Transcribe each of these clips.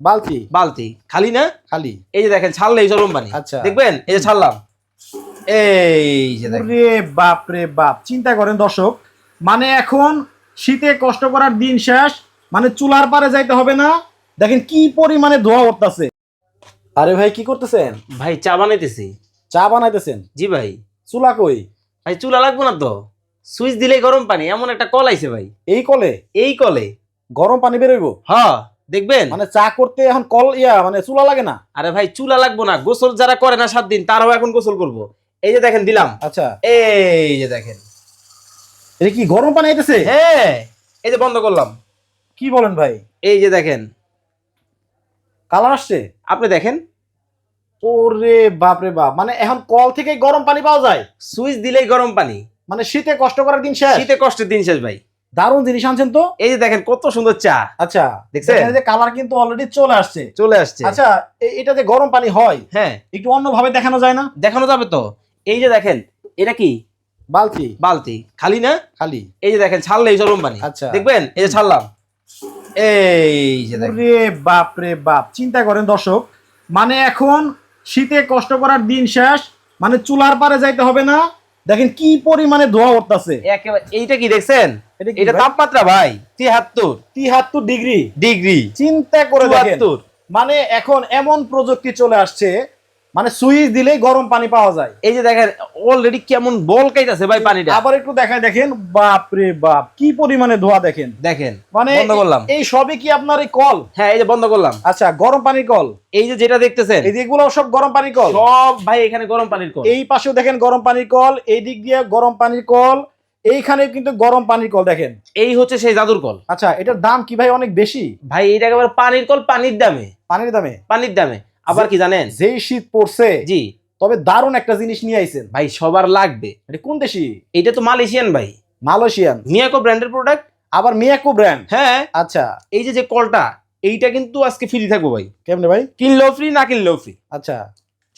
বালতি? বালতি। খালি না? খালি। এই যে দেখেন ছাড়লে এই গরম পানি। আচ্ছা। দেখবেন? এই যে ছাড়লাম। এই যে দেখেন। রে বাপ রে বাপ। চিন্তা করেন দর্শক মানে এখন শীতে কষ্ট করার দিন শেষ মানে চুলার পারে যাইতে হবে না। দেখেন কি পরিমাণে ধোয়া উঠতেছে। আরে ভাই কি করতেছেন? ভাই চা বানাইতেছি। চা বানাইতেছেন? জি ভাই। চুলা কই? ভাই চুলা লাগবো না তো। সুইচ দিলে গরম পানি এমন একটা কল আইছে ভাই। এই কলে? এই কলে। গরম পানি বেরোইবো হ্যাঁ। দেখবেন? মানে চা করতে এখন কল ইয়া মানে চুলা লাগে না? আরে ভাই চুলা লাগবো না। গোসল যারা করে না সাত দিন তারাও এখন গোসল করব। এই যে দেখেন দিলাম। আচ্ছা। এই যে দেখেন। এটা কি গরম পানি আইতেছে? হ্যাঁ এই যে বন্ধ করলাম। কি বলেন ভাই? এই যে দেখেন। কালার আসছে? আপনি দেখেন। ওরে বাপ রে বাপ। মানে এখন কল থেকে গরম পানি পাওয়া যায়? সুইচ দিলেই গরম পানি। মানে শীতে কষ্ট করার দিন শেষ? শীতে কষ্টের দিন শেষ ভাই। দারুণ জিনিস আনছেন তো? এই যে দেখেন কত সুন্দর চা। আচ্ছা দেখছেন? যে কালার কিন্তু অলরেডি চলে আসছে। চলে আসছে। আচ্ছা এটা যে গরম পানি হয় হ্যাঁ। একটু অন্যভাবে দেখানো যায় না? দেখানো যাবে তো। এই যে দেখেন এটা কি? বালতি। বালতি। খালি না? খালি। এই যে দেখেন ছাড়লে এই গরম পানি। আচ্ছা। দেখবেন? এই যে ছাড়লাম। এই যে দেখেন। রে বাপ রে বাপ চিন্তা করেন দর্শক মানে এখন শীতে কষ্ট করার দিন শেষ মানে চুলার পারে যাইতে হবে না দেখেন কি পরিমাণে ধোয়া উঠতেছে। এইটা কি দেখছেন? এটা এটা তাপমাত্রা ভাই তিহাত্তর তিহাত্তর ডিগ্রি। ডিগ্রি। চিন্তা করে দেখেন। মানে এখন এমন প্রযুক্তি চলে আসছে মানে সুইচ দিলেই গরম পানি পাওয়া যায়। এই যে দেখেন অলরেডি কেমন বল কাইতাছে ভাই পানিটা। আবার একটু দেখায় দেখেন বাপ রে বাপ কি পরিমাণে ধোয়া দেখেন। দেখেন মানে বন্ধ করলাম। এই সবই কি আপনার এই কল? হ্যাঁ এই যে বন্ধ করলাম। আচ্ছা গরম পানির কল। এই যে যেটা দেখতেছেন এই যেগুলো সব গরম পানির কল? সব ভাই এখানে গরম পানির কল। এই পাশেও দেখেন গরম পানির কল এই দিক দিয়ে গরম পানির কল এইখানে কিন্তু গরম পানির কল দেখেন। এই হচ্ছে সেই জাদুর কল। আচ্ছা এটার দাম কি ভাই অনেক বেশি? ভাই এটা একেবারে পানির কল পানির দামে। পানির দামে? পানির দামে। আবার কি জানেন? যেই শীত পড়ছে জি। তবে দারুণ একটা জিনিস নিয়ে আইছেন। ভাই সবার লাগবে। এটা কোন দেশি? এটা তো মালয়েশিয়ান ভাই। মালয়েশিয়ান। মিয়াকো ব্র্যান্ডের প্রোডাক্ট আবার মিয়াকো ব্র্যান্ড হ্যাঁ। আচ্ছা। এই যে যে কলটা এইটা কিন্তু আজকে ফ্রি থাকব ভাই। কেমনে ভাই? কিনলেও ফ্রি না কিনলেও ফ্রি আচ্ছা।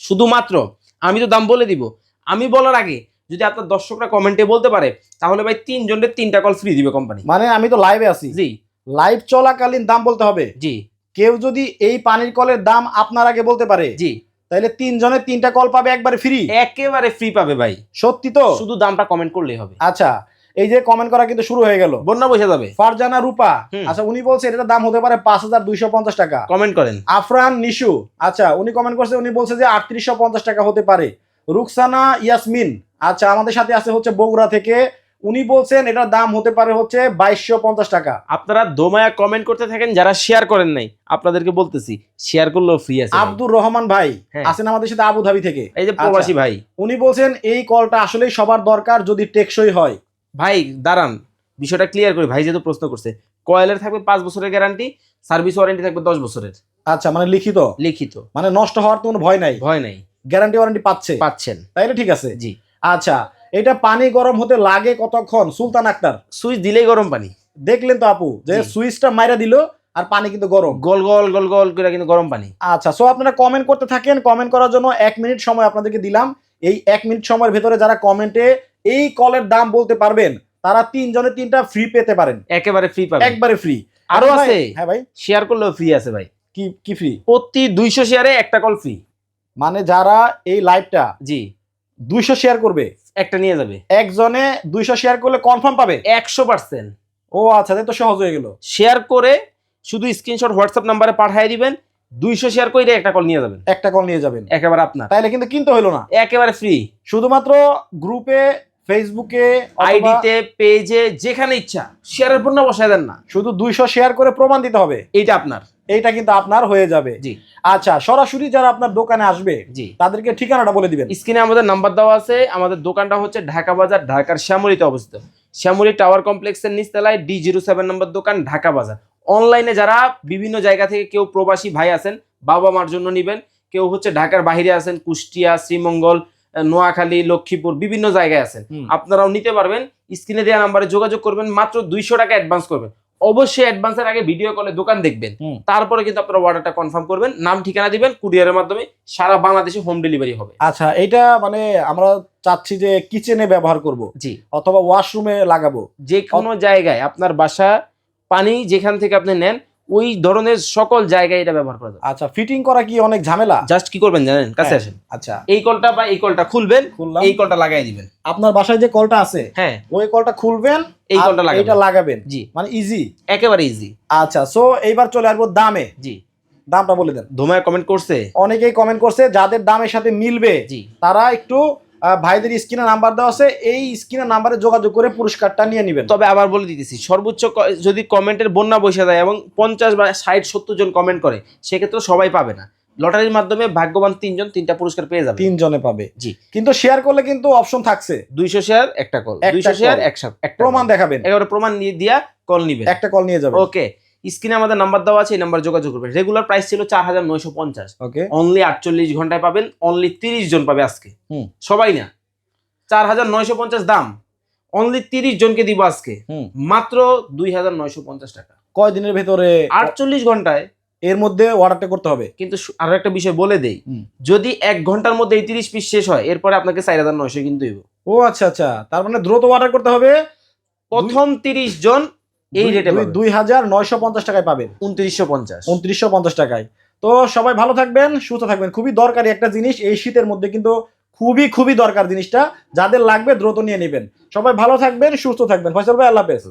শুধুমাত্র আমি তো দাম বলে দিব। আমি বলার আগে যদি আপনার দর্শকরা কমেন্টে বলতে পারে তাহলে ভাই তিনজনের তিনটা কল ফ্রি দিবে কোম্পানি মানে আমি তো লাইভে আছি। জি। লাইভ চলাকালীন দাম বলতে হবে? জি। কেউ যদি এই পানির কলের দাম আপনার আগে বলতে পারে জি। তাহলে তিনজনের তিনটা কল পাবে একবারে ফ্রি একেবারে ফ্রি পাবে ভাই। সত্যি তো? শুধু দামটা কমেন্ট করলেই হবে। আচ্ছা এই যে কমেন্ট করা কিন্তু শুরু হয়ে গেল। বন্যা বসে যাবে। ফারজানা রূপা আচ্ছা উনি বলছে এটার দাম হতে পারে পাঁচ হাজার দুইশো পঞ্চাশ টাকা। কমেন্ট করেন। আফরান নিশু আচ্ছা উনি কমেন্ট করছে উনি বলছে যে আটত্রিশশো পঞ্চাশ টাকা হতে পারে। রুকসানা ইয়াসমিন আচ্ছা আমাদের সাথে আছে হচ্ছে বগুড়া থেকে উনি বলছেন এটার দাম হতে পারে হচ্ছে বাইশশো পঞ্চাশ টাকা। আপনারা দোমায়া কমেন্ট করতে থাকেন যারা শেয়ার করেন নাই আপনাদেরকে বলতেছি শেয়ার করলেও ফ্রি আছে আব্দুর রহমান ভাই হ্যাঁ। আছেন আমাদের সাথে আবুধাবি থেকে। এই যে প্রবাসী ভাই। উনি বলছেন এই কলটা আসলেই সবার দরকার যদি টেকসই হয়। ভাই দাঁড়ান বিষয়টা ক্লিয়ার করি ভাই যেহেতু প্রশ্ন করছে। কয়েলের থাকবে পাঁচ বছরের গ্যারান্টি সার্ভিস ওয়ারেন্টি থাকবে দশ বছরের। আচ্ছা মানে লিখিত? লিখিত। মানে নষ্ট হওয়ার তো কোনো ভয় নাই? ভয় নাই। গ্যারান্টি ওয়ারেন্টি পাচ্ছে? পাচ্ছেন। তাইলে ঠিক আছে। জি। আচ্ছা এটা পানি গরম হতে লাগে কতক্ষণ? সুলতান আক্তার। সুইচ দিলেই গরম পানি। দেখলেন তো আপু যে সুইচটা মাইরা দিল আর পানি কিন্তু গরম। গোল গোল গোল গোল করে কিন্তু গরম পানি। আচ্ছা সো আপনারা কমেন্ট করতে থাকেন কমেন্ট করার জন্য এক মিনিট সময় আপনাদেরকে দিলাম। এই এক মিনিট সময়ের ভেতরে যারা কমেন্টে এই কলের দাম বলতে পারবেন তারা তিনজনে তিনটা ফ্রি পেতে পারেন। একেবারে ফ্রি পাবেন। একবারে ফ্রি আরও আছে? হ্যাঁ ভাই। শেয়ার করলেও ফ্রি আছে ভাই। কি কি ফ্রি প্রতি দুইশো শেয়ারে একটা কল ফ্রি মানে যারা এই লাইভটা জি। দুইশো শেয়ার করবে। একটা নিয়ে যাবে। একজনে দুইশো শেয়ার করলে কনফার্ম পাবে। একশো পার্সেন্ট ও আচ্ছা তাই তো সহজ হয়ে গেল। শেয়ার করে শুধু স্ক্রিনশট হোয়াটসঅ্যাপ নাম্বারে পাঠিয়ে দিবেন দুইশো শেয়ার করে একটা কল নিয়ে যাবেন। একটা কল নিয়ে যাবেন। একেবারে আপনার। তাইলে কিন্তু কিনতে হলো না। একেবারে ফ্রি শুধুমাত্র গ্রুপে ফেসবুকে আইডিতে পেজে যেখানে ইচ্ছা শেয়ারের পণ্য বসায় দেন না। শুধু দুইশো শেয়ার করে প্রমাণ দিতে হবে। এইটা আপনার। এইটা কিন্তু আপনার হয়ে যাবে। জি। আচ্ছা সরাসরি যারা আপনার দোকানে আসবে জি। তাদেরকে ঠিকানাটা বলে দিবেন। স্ক্রিনে আমাদের নাম্বার দেওয়া আছে আমাদের দোকানটা হচ্ছে ঢাকা বাজার ঢাকার শ্যামলীতে অবস্থিত। শ্যামলী টাওয়ার কমপ্লেক্সের নিচতলায় ডি জিরো সেভেন নম্বর দোকান ঢাকা বাজার। অনলাইনে যারা বিভিন্ন জায়গা থেকে কেউ প্রবাসী ভাই আছেন বাবা মার জন্য নিবেন কেউ হচ্ছে ঢাকার বাইরে আছেন কুষ্টিয়া শ্রীমঙ্গল নোয়াখালী লক্ষ্মীপুর বিভিন্ন জায়গায় আছেন আপনারাও নিতে পারবেন। স্ক্রিনে দেওয়া নাম্বারে যোগাযোগ করবেন মাত্র দুইশো টাকা অ্যাডভান্স করবেন। অবশ্যই অ্যাডভান্সের আগে ভিডিও কলে দোকান দেখবেন। তারপরে কিন্তু আপনারা অর্ডারটা কনফার্ম করবেন। নাম ঠিকানা দিবেন কুরিয়ারের মাধ্যমে সারা বাংলাদেশে হোম ডেলিভারি হবে। আচ্ছা এটা মানে আমরা চাচ্ছি যে কিচেনে ব্যবহার করব জি। অথবা ওয়াশরুমে লাগাবো। যে কোনো জায়গায় আপনার বাসা পানি যেখান থেকে আপনি নেন ওই ধরনের সকল জায়গায় এটা ব্যবহার করা যাবে আচ্ছা ফিটিং করা কি অনেক ঝামেলা? জাস্ট কি করবেন জানেন? কাছে হ্যাঁ। আসেন। আচ্ছা। এই কলটা বা এই কলটা খুলবেন এই কলটা লাগাই দিবেন। আপনার বাসায় যে কলটা আছে হ্যাঁ। ওই কলটা খুলবেন এই কলটা লাগাবেন। এটা লাগাবেন। জি। মানে ইজি একেবারে ইজি আচ্ছা সো এইবার চলে আসব দামে। জি। দামটা বলে দেন। ধুমায় কমেন্ট করছে। অনেকেই কমেন্ট করছে যাদের দামের সাথে মিলবে জি। তারা একটু ভাইদের স্ক্রিনে নাম্বার দেওয়া আছে এই স্ক্রিনে নাম্বারে যোগাযোগ করে পুরস্কারটা নিয়ে নেবেন। তবে আবার বলে দিতেছি সর্বোচ্চ যদি কমেন্টের বন্যা বসে যায় এবং পঞ্চাশ বা ষাট সত্তর জন কমেন্ট করে সেক্ষেত্রে সবাই পাবে না। লটারির মাধ্যমে ভাগ্যবান তিনজন তিনটা পুরস্কার পেয়ে যাবে। তিনজনে পাবে। জি। কিন্তু শেয়ার করলে কিন্তু অপশন থাকছে। দুইশো শেয়ার একটা কল দুইশো শেয়ার। একশো প্রমাণ দেখাবেন। একেবারে প্রমাণ নিয়ে দিয়া কল নিবেন। একটা কল নিয়ে যাবে ওকে স্ক্রিনে আমাদের নাম্বার দেওয়া আছে এই নাম্বার যোগাযোগ করবেন। রেগুলার প্রাইস ছিল চার হাজার নয়শো পঞ্চাশ। ওকে অনলি আটচল্লিশ ঘন্টায় পাবেন অনলি তিরিশ জন পাবে আজকে। হুম। সবাই না। চার হাজার নয়শো পঞ্চাশ দাম অনলি তিরিশ জনকে দিব আজকে। হুম। মাত্র দুই হাজার নয়শো পঞ্চাশ টাকা। কয় দিনের ভেতরে আটচল্লিশ ঘন্টায়। এর মধ্যে অর্ডারটা করতে হবে? কিন্তু আরও একটা বিষয় বলে দেই। যদি এক ঘণ্টার মধ্যে এই তিরিশ পিস শেষ হয় এরপরে আপনাকে চার হাজার নয়শো কিন্তু ও আচ্ছা আচ্ছা। তার মানে দ্রুত অর্ডার করতে হবে? প্রথম তিরিশ জন এই রেটে দুই- হাজার নয়শো পঞ্চাশ টাকায় পাবেন। উনত্রিশশো পঞ্চাশ। উনত্রিশশো পঞ্চাশ টাকায়। তো সবাই ভালো থাকবেন সুস্থ থাকবেন। খুবই দরকারি একটা জিনিস এই শীতের মধ্যে কিন্তু খুবই খুবই দরকার জিনিসটা। যাদের লাগবে দ্রুত নিয়ে নেবেন। সবাই ভালো থাকবেন সুস্থ থাকবেন। ফয়সাল ভাই আল্লাহ হাফেজ।